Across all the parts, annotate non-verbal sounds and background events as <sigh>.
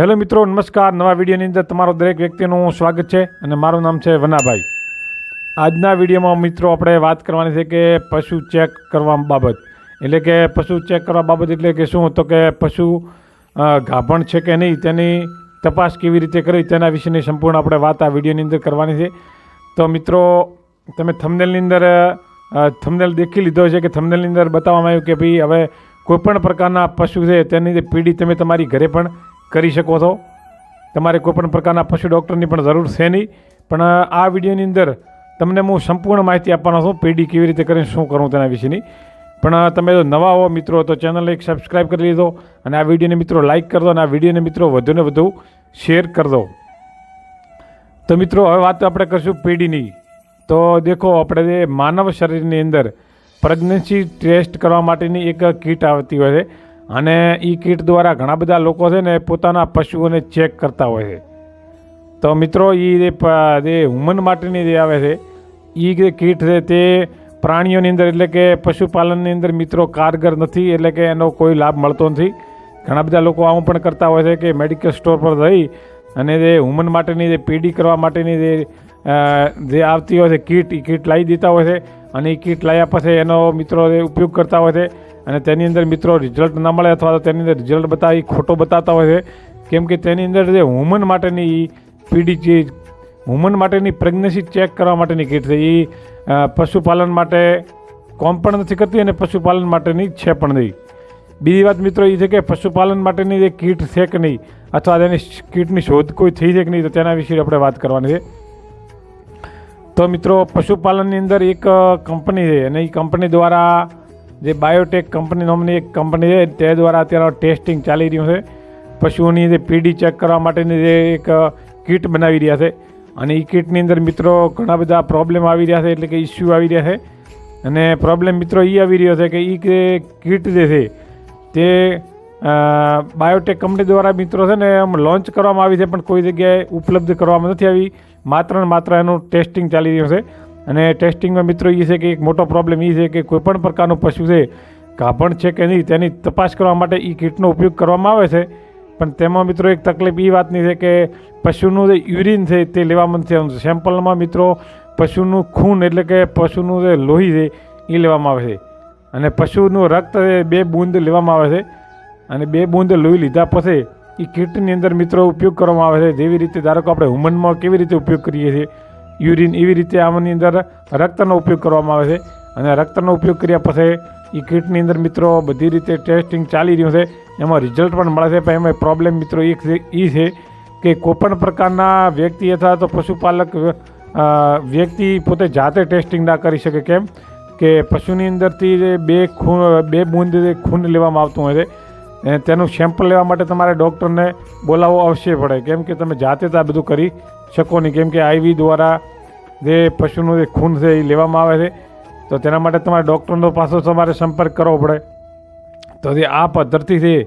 Hello મિત્રો, નમસ્કાર. નવા વિડીયોની અંદર તમારો દરેક વ્યક્તિનું સ્વાગત છે અને મારું નામ છે વનાભાઈ. આજના વિડીયોમાં મિત્રો આપણે વાત કરવાની છે કે પશુ ચેક કરવા બાબત. એટલે કે પશુ ચેક કરવા બાબત એટલે કે શું? તો કે પશુ ગાભણ છે કે નહીં, તેની તપાસ કેવી રીતે કરવી તેના વિશેની સંપૂર્ણ આપણે વાત આ વિડીયોની અંદર કરવાની છે. તો મિત્રો, તમે થમનેલની અંદર થમનેલ દેખી લીધો છે કે થમનેલની અંદર બતાવવામાં આવ્યું કે ભાઈ હવે કોઈપણ પ્રકારના પશુ છે તેની પીડી તમે તમારી ઘરે પણ કરી શકો છો. તમારે કોઈપણ પ્રકારના પશુ ડૉક્ટરની પણ જરૂર છે નહીં. પણ આ વિડીયોની અંદર તમને હું સંપૂર્ણ માહિતી આપવાનો છું, પેઢી કેવી રીતે કરીને શું કરવું તેના વિશેની. પણ તમે જો નવા હો મિત્રો, તો ચેનલ એક સબસ્ક્રાઈબ કરી લીધો અને આ વિડીયોને મિત્રો લાઇક કરી દો અને આ વિડીયોને મિત્રો વધુને વધુ શેર કરી દો. તો મિત્રો, હવે વાત આપણે કરશું પેઢીની. તો દેખો, આપણે માનવ શરીરની અંદર પ્રેગ્નન્સી ટેસ્ટ કરવા માટેની એક કીટ આવતી હોય છે. અને એ કીટ દ્વારા ઘણા બધા લોકો છે ને પોતાના પશુઓને ચેક કરતા હોય છે. તો મિત્રો એ જે હુમન માટેની જે આવે છે એ જે કીટ છે તે પ્રાણીઓની અંદર એટલે કે પશુપાલનની અંદર મિત્રો કારગર નથી, એટલે કે એનો કોઈ લાભ મળતો નથી. ઘણા બધા લોકો આવું પણ કરતા હોય છે કે મેડિકલ સ્ટોર પર જઈ અને જે હુમન માટેની જે પીડી કરવા માટેની જે જે આવતી હોય છે, કીટ એ કીટ લાવી દેતા હોય છે અને એ કીટ લાવ્યા પછી એનો મિત્રો ઉપયોગ કરતા હોય છે અને તેની અંદર મિત્રો રિઝલ્ટ ન મળે અથવા તો તેની અંદર રિઝલ્ટ બતાવી ખોટો બતાવતા હોય છે. કેમ કે તેની અંદર જે વુમન માટેની એ પીડી જે વુમન માટેની પ્રેગ્નન્સી ચેક કરવા માટેની કીટ છે એ પશુપાલન માટે કોમ પણ નથી કરતી અને પશુપાલન માટેની છે પણ નહીં. બીજી વાત મિત્રો એ છે કે પશુપાલન માટેની જે કીટ છે કે નહીં, અથવા તેની કીટની શોધ કોઈ થઈ છે કે નહીં, તો તેના વિશે આપણે વાત કરવાની છે. તો મિત્રો, પશુપાલનની અંદર એક કંપની છે. અને એ કંપની દ્વારા જે બાયોટેક કંપની નામની એક કંપની છે, તે દ્વારા અત્યારે ટેસ્ટિંગ ચાલી રહ્યું છે. પશુઓની જે પીડી ચેક કરવા માટેની જે એક કીટ બનાવી રહ્યા છે. અને એ કીટની અંદર મિત્રો ઘણા બધા પ્રોબ્લેમ આવી રહ્યા છે, એટલે કે ઇસ્યુ આવી રહ્યા છે. અને પ્રોબ્લેમ મિત્રો એ આવી રહ્યો છે કે એ કીટ જે છે, તે બાયોટેક કંપની દ્વારા મિત્રો છે ને આમ લોન્ચ કરવામાં આવી છે, પણ કોઈ જગ્યાએ ઉપલબ્ધ કરવામાં નથી આવી. માત્ર ને માત્ર એનું ટેસ્ટિંગ ચાલી રહ્યું છે. અને ટેસ્ટિંગમાં મિત્રો એ છે કે એક મોટો પ્રોબ્લેમ એ છે કે કોઈપણ પ્રકારનું પશુ છે, ગાભણ છે કે નહીં, તેની તપાસ કરવા માટે એ કીટનો ઉપયોગ કરવામાં આવે છે. પણ તેમાં મિત્રો એક તકલીફ એ વાતની છે કે પશુનું જે યુરિન છે તે લેવામાં નથી સેમ્પલમાં મિત્રો પશુનું ખૂન એટલે કે પશુનું જે લોહી છે એ લેવામાં આવે છે. અને પશુનું રક્ત બે બૂંદ લેવામાં આવે છે. અને બે બૂંદ લોહી લીધા પછી એ કીટની અંદર મિત્રો ઉપયોગ કરવામાં આવે છે. જેવી રીતે ધારો કે આપણે હુમનમાં કેવી રીતે ઉપયોગ કરીએ છીએ? યુરિન એવી રીતે આમની અંદર રક્તનો ઉપયોગ કરવામાં આવે છે. અને રક્તનો ઉપયોગ કર્યા પછી એ કીટની અંદર મિત્રો બધી રીતે ટેસ્ટિંગ ચાલી રહ્યું છે. એમાં રિઝલ્ટ પણ મળે છે. પણ એમાં પ્રોબ્લેમ મિત્રો એક છે એ છે કે કોઈપણ પ્રકારના વ્યક્તિ અથવા તો પશુપાલક વ્યક્તિ પોતે જાતે ટેસ્ટિંગ ના કરી શકે. કેમ? કે પશુની અંદરથી બે ખૂન બે બૂંદ ખૂન લેવામાં આવતું હોય છે. તેનું સેમ્પલ લેવા માટે તમારે ડૉક્ટરને બોલાવવો અવશ્ય પડે. કેમ કે તમે જાતે તો આ બધું કરી શકો નહીં. કેમ કે આઈવી દ્વારા જે પશુનું જે ખૂન છે એ લેવામાં આવે છે. તો તેના માટે તમારે ડૉક્ટરનો પાછો તમારે સંપર્ક કરવો પડે. તો જે આ પદ્ધતિ છે,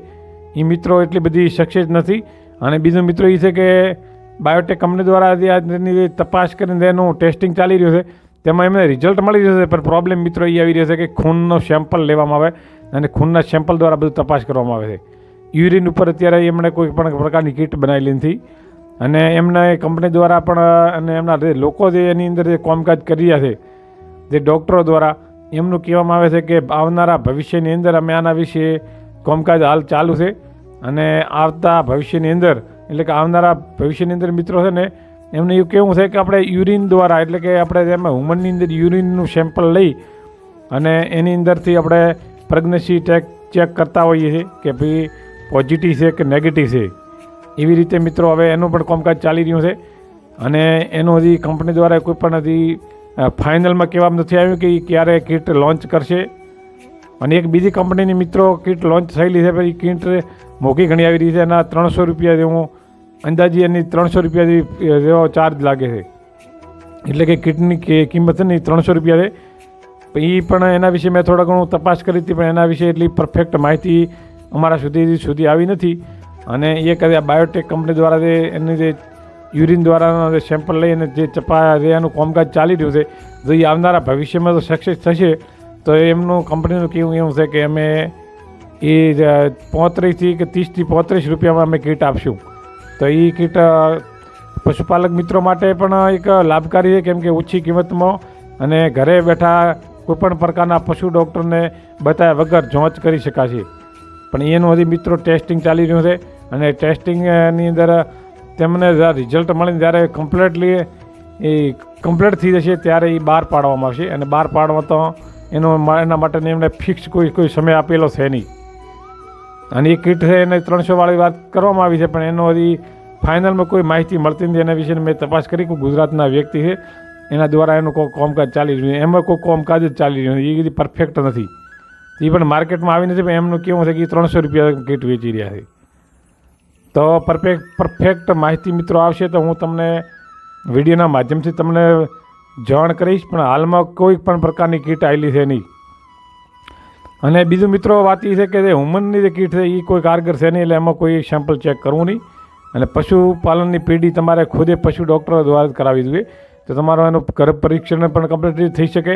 એ મિત્રો એટલી બધી સક્સેસ નથી. અને બીજું મિત્રો એ છે કે બાયોટેક કંપની દ્વારા જે આજની જે તપાસ કરીને એનું ટેસ્ટિંગ ચાલી રહ્યું છે, તેમાં એમને રિઝલ્ટ મળી જશે. પણ પ્રોબ્લેમ મિત્રો એ આવી રહ્યો છે કે ખૂનનો સેમ્પલ લેવામાં આવે. અને ખૂનના સેમ્પલ દ્વારા બધું તપાસ કરવામાં આવે છે. યુરિન ઉપર અત્યારે એમણે કોઈ પણ પ્રકારની કીટ બનાવેલી નથી. અને એમને કંપની દ્વારા પણ, અને એમના જે લોકો જે એની અંદર જે કામકાજ કરી રહ્યા છે, જે ડૉક્ટરો દ્વારા, એમનું કહેવામાં આવે છે કે આવનારા ભવિષ્યની અંદર અમે આના વિશે કામકાજ હાલ ચાલુ છે. અને આવતા ભવિષ્યની અંદર, એટલે કે આવનારા ભવિષ્યની અંદર મિત્રો છે ને, એમને એવું કેવું છે કે આપણે યુરિન દ્વારા, એટલે કે આપણે જેમાં હ્યુમનની અંદર યુરિનનું સેમ્પલ લઈ અને એની અંદરથી આપણે પ્રેગ્નન્સી ટેક ચેક કરતા હોઈએ છીએ કે ભાઈ પોઝિટિવ છે કે નેગેટિવ છે. એવી રીતે મિત્રો હવે એનું પણ કામકાજ ચાલી રહ્યું છે. અને એનું હજી કંપની દ્વારા કોઈ પણ હજી ફાઇનલમાં કહેવામાં નથી આવ્યું કે એ ક્યારે કીટ લોન્ચ કરશે. અને એક બીજી કંપનીની મિત્રો કીટ લોન્ચ થયેલી છે પછી કીટ મોંઘી ઘણી આવી રહી છે એના ત્રણસો રૂપિયા જેવું અંદાજી એની ત્રણસો રૂપિયા જેવી ચાર્જ લાગે છે. એટલે કે કીટની કિંમત છે ને ત્રણસો રૂપિયા છે. એ પણ એના વિશે મેં થોડા ઘણું તપાસ કરી હતી, પણ એના વિશે એટલી પરફેક્ટ માહિતી અમારા સુધી સુધી આવી નથી. અને એ કદાચ બાયોટેક કંપની દ્વારા જે એની જે યુરિન દ્વારા જે સેમ્પલ લઈને જે ચપા એનું કામકાજ ચાલી રહ્યું છે, જો એ આવનારા ભવિષ્યમાં જો સક્સેસ થશે, તો એમનું કંપનીનું કેવું એવું છે કે અમે એ પોત્રીસથી કે ત્રીસથી પોત્રીસ રૂપિયામાં અમે કીટ આપશું. તો એ કીટ પશુપાલક મિત્રો માટે પણ એક લાભકારી છે, કેમ કે ઓછી કિંમતમાં અને ઘરે બેઠા કોઈપણ પ્રકારના પશુ ડૉક્ટરને બતાવ્યા વગર જોંચ કરી શકાશે. પણ એનું હજી મિત્રો ટેસ્ટિંગ ચાલી રહ્યું છે અને ટેસ્ટિંગની અંદર તેમને રિઝલ્ટ મળીને જ્યારે કમ્પ્લીટલી એ કમ્પ્લીટ થઈ જશે ત્યારે એ બહાર પાડવામાં આવશે અને બહાર પાડવા તો એનો એના માટેની એમને ફિક્સ કોઈ કોઈ સમય આપેલો છે નહીં. અને એ કીટ છે એને ત્રણસો વાળી વાત કરવામાં આવી છે પણ એનો હજી ફાઇનલમાં કોઈ માહિતી મળતી નથી એના વિશે મેં તપાસ કરી કે ગુજરાતના વ્યક્તિ છે એના દ્વારા એનું કોઈ કામકાજ ચાલી રહ્યું એમાં કોઈ કામકાજ જ ચાલી રહ્યું એ બધી પરફેક્ટ નથી. એ પણ માર્કેટમાં આવી નથી પણ એમનું કેવું છે કે ત્રણસો રૂપિયા કીટ વેચી રહ્યા છે. તો પરફેક્ટ પરફેક્ટ માહિતી મિત્રો આવશે તો હું તમને વિડીયોના માધ્યમથી તમને જાણ કરીશ, પણ હાલમાં કોઈ પણ પ્રકારની કીટ આવેલી છે નહીં. અને બીજું મિત્રો વાત એ છે કે જે હુમનની જે કીટ છે એ કોઈ કારગર છે નહીં, એટલે એમાં કોઈ સેમ્પલ ચેક કરવું નહીં. અને પશુપાલનની પેઢી તમારે ખુદે પશુ ડૉક્ટર દ્વારા જ કરાવવી જોઈએ. તો તમારો એનું ગર્ભ પરીક્ષણ પણ કમ્પ્લીટ થઈ શકે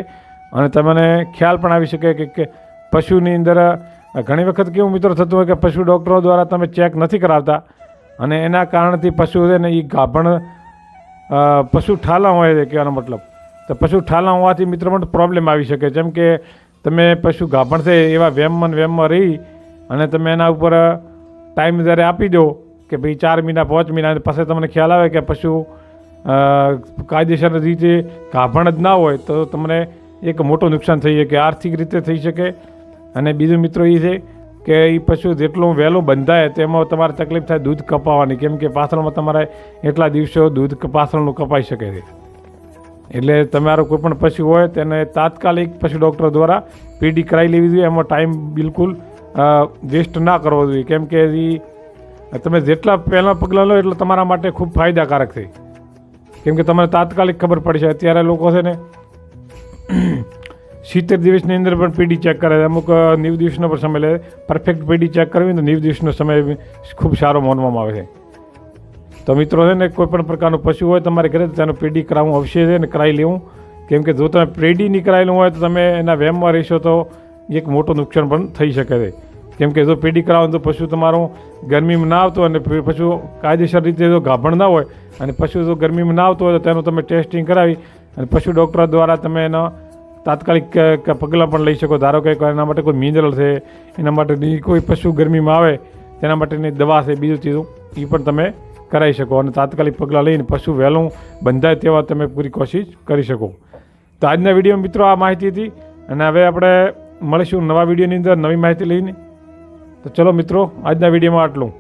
અને તમને ખ્યાલ પણ આવી શકે કે પશુની અંદર ઘણી વખત કેવું મિત્રો થતું હોય કે પશુ ડૉક્ટરો દ્વારા તમે ચેક નથી કરાવતા અને એના કારણથી પશુ છે ને એ ગાભણ પશુ ઠાલા હોય છે કહેવાનો મતલબ. તો પશુ ઠાલા હોવાથી મિત્રો પણ પ્રોબ્લેમ આવી શકે. જેમ કે તમે પશુ ગાભણ છે એવા વેમમાં વેમમાં રહી અને તમે એના ઉપર ટાઈમ જ્યારે આપી દો કે ભાઈ ચાર મહિના, પાંચ મહિના પછી તમને ખ્યાલ આવે કે પશુ કાયદેસર રીતે કાભણ જ ના હોય તો તમને એક મોટું નુકસાન થઈ શકે, આર્થિક રીતે થઈ શકે. અને બીજું મિત્રો એ છે કે એ પશુ જેટલું વહેલું બંધાય તેમાં તમારે તકલીફ થાય દૂધ કપાવવાની કેમ કે પાથરણમાં તમારે એટલા દિવસો દૂધ પાથરણનું કપાઈ શકે છે. એટલે તમારું કોઈ પણ પશુ હોય તેને તાત્કાલિક પશુ ડૉક્ટર દ્વારા પીડી કરાવી લેવી જોઈએ, એમાં ટાઈમ બિલકુલ વેસ્ટ ના કરવો જોઈએ. કેમ કે એ તમે જેટલા પહેલાં પગલાં લો એટલે તમારા માટે ખૂબ ફાયદાકારક છે. કેમ કે તમને તાત્કાલિક ખબર પડશે અત્યારે લોકો છે ને <clears throat> સિત્તેર દિવસની અંદર પણ પીડી ચેક કરે અમુક નેવ દિવસનો પણ સમય લે. પરફેક્ટ પીડી ચેક કરવી ને નેવ દિવસનો સમય ખૂબ સારો માનવામાં આવે છે. તો મિત્રો છે ને, કોઈ પણ પ્રકારનું પશુ હોય તમારે ઘરે, તો તેનું પીડી કરાવવું અવશ્ય છે ને કરાવી લેવું. કેમ કે જો તમે પીડી નહીં કરાવેલું હોય, તો તમે એના વેમમાં રહેશો તો એક મોટું નુકસાન પણ થઈ શકે છે. કેમ કે જો પેડી કરાવો તો પશુ તમારું ગરમીમાં ના આવતું અને પશુ કાયદેસર રીતે જો ગાભણ ના હોય અને પશુ જો ગરમીમાં ના આવતું હોય તો તેનું તમે ટેસ્ટિંગ કરાવી અને પશુ ડૉક્ટર દ્વારા તમે એનો તાત્કાલિક પગલાં પણ લઈ શકો. ધારો કે એના માટે કોઈ મિનરલ છે, એના માટેની કોઈ પશુ ગરમીમાં આવે, તેના માટેની દવા છે, બીજું ચીજું એ પણ તમે કરાવી શકો અને તાત્કાલિક પગલાં લઈને પશુ વહેલું બંધાય તેવા તમે પૂરી કોશિશ કરી શકો. તો આજના વીડિયો મિત્રો આ માહિતી હતી અને હવે આપણે મળીશું નવા વિડીયોની અંદર નવી માહિતી લઈને. તો ચલો મિત્રો આજના વિડીયોમાં આટલું.